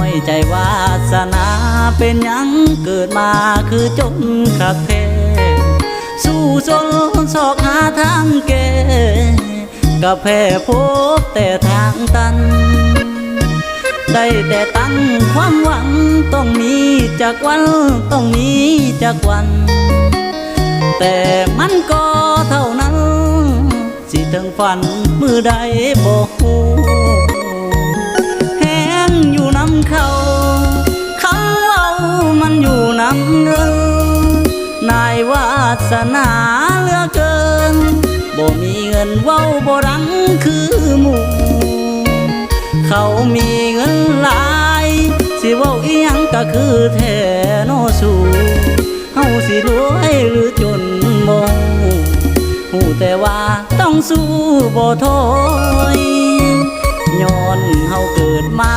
อยใจวาสนาเป็นยังเกิดมาคือจนคักแท้สู้จนสอกหาทางแก้กับแพ้พบแต่ทางตัน ได้แต่ตั้งความหวังต้องมีจากวันต้องมีจากวัน แต่มันก็เท่านั้น สิถึงฝันมือใดบอกหู น้ำเรือนายวาสนาเหลือเกิน บ่มีเงินเว้าบ่รังคือหมู่ เขามีเงินหลาย สิเว้าอีหยังก็คือแท้โนสูเฮาสิรวยหรือจนบ่ฮู้ฮู้แต่ว่าต้องสู้บ่ถอยย้อนเฮาเกิดมา